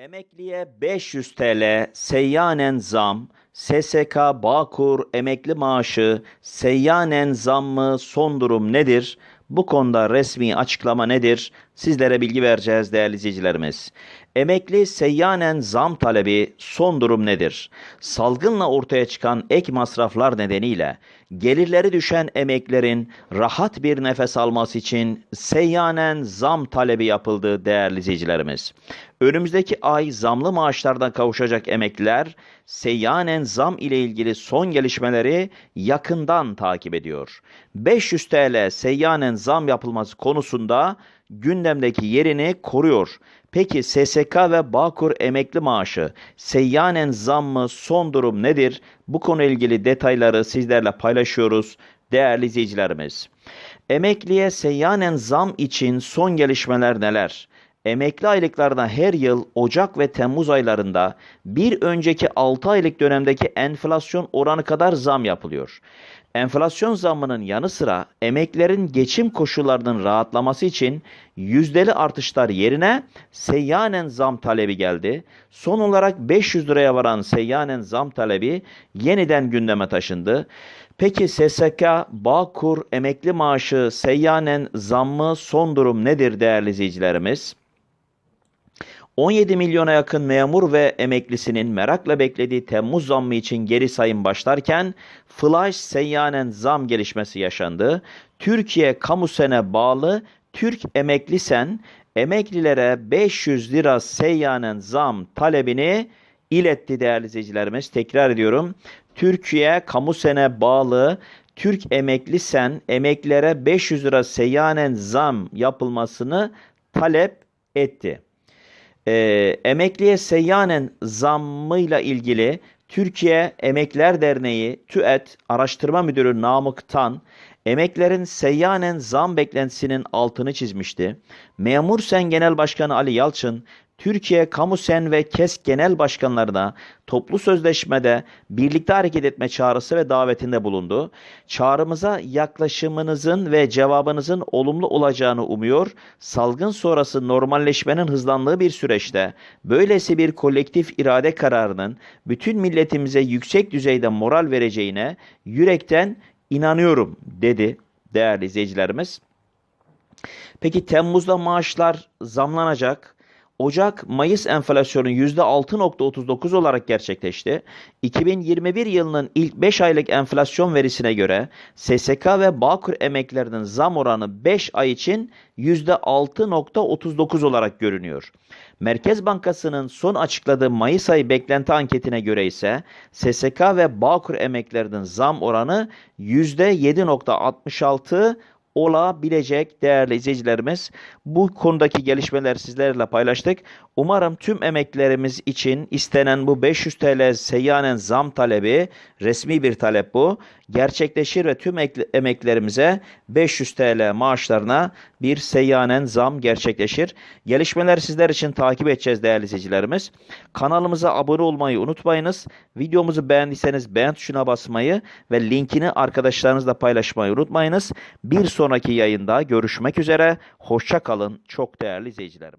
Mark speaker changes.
Speaker 1: Emekliye 500 TL seyyanen zam, SSK Bağkur emekli maaşı seyyanen zam mı son durum nedir? Bu konuda resmi açıklama nedir? Sizlere bilgi vereceğiz değerli izleyicilerimiz. Emekli seyyanen zam talebi son durum nedir? Salgınla ortaya çıkan ek masraflar nedeniyle gelirleri düşen emeklerin rahat bir nefes alması için seyyanen zam talebi yapıldı değerli izleyicilerimiz. Önümüzdeki ay zamlı maaşlardan kavuşacak emekliler seyyanen zam ile ilgili son gelişmeleri yakından takip ediyor. 500 TL seyyanen zam yapılması konusunda gündemdeki yerini koruyor. Peki SSK ve Bağkur emekli maaşı seyyanen zam mı son durum nedir? Bu konuyla ilgili detayları sizlerle paylaşıyoruz değerli izleyicilerimiz. Emekliye seyyanen zam için son gelişmeler neler? Emekli aylıklarına her yıl Ocak ve Temmuz aylarında bir önceki 6 aylık dönemdeki enflasyon oranı kadar zam yapılıyor. Enflasyon zammının yanı sıra emeklerin geçim koşullarının rahatlaması için yüzdeli artışlar yerine seyyanen zam talebi geldi. Son olarak 500 liraya varan seyyanen zam talebi yeniden gündeme taşındı. Peki SSK, Bağkur, emekli maaşı, seyyanen zammı son durum nedir değerli izleyicilerimiz? 17 milyona yakın memur ve emeklisinin merakla beklediği Temmuz zammı için geri sayım başlarken flash seyyanen zam gelişmesi yaşandı. Türkiye Kamu Sen'e bağlı Türk Emekli Sen emeklilere 500 lira seyyanen zam talebini iletti değerli izleyicilerimiz. Tekrar ediyorum. Türkiye Kamu Sen'e bağlı Türk Emekli Sen emeklilere 500 lira seyyanen zam yapılmasını talep etti e, emekliye seyyanen zammıyla ilgili Türkiye Emekler Derneği TÜET Araştırma Müdürü Namık Tan, emeklerin seyyanen zam beklentisinin altını çizmişti. Memur Sen Genel Başkanı Ali Yalçın, Türkiye Kamu Sen ve KES Genel Başkanlarına toplu sözleşmede birlikte hareket etme çağrısı ve davetinde bulundu. Çağrımıza yaklaşımınızın ve cevabınızın olumlu olacağını umuyor. Salgın sonrası normalleşmenin hızlandığı bir süreçte böylesi bir kolektif irade kararının bütün milletimize yüksek düzeyde moral vereceğine yürekten inanıyorum dedi değerli izleyicilerimiz. Peki Temmuz'da maaşlar zamlanacak. Ocak-Mayıs enflasyonu %6.39 olarak gerçekleşti. 2021 yılının ilk 5 aylık enflasyon verisine göre SSK ve Bağkur emeklerinin zam oranı 5 ay için %6.39 olarak görünüyor. Merkez Bankası'nın son açıkladığı Mayıs ayı beklenti anketine göre ise SSK ve Bağkur emeklerinin zam oranı %7.66 olabilecek değerli izleyicilerimiz. Bu konudaki gelişmeler sizlerle paylaştık. Umarım tüm emeklerimiz için istenen bu 500 TL seyyanen zam talebi resmi bir talep bu. Gerçekleşir ve tüm emeklerimize 500 TL maaşlarına bir seyyanen zam gerçekleşir. Gelişmeler sizler için takip edeceğiz değerli izleyicilerimiz. Kanalımıza abone olmayı unutmayınız. Videomuzu beğendiyseniz beğen tuşuna basmayı ve linkini arkadaşlarınızla paylaşmayı unutmayınız. Bir sonraki yayında görüşmek üzere. Hoşça kalın çok değerli izleyicilerimiz.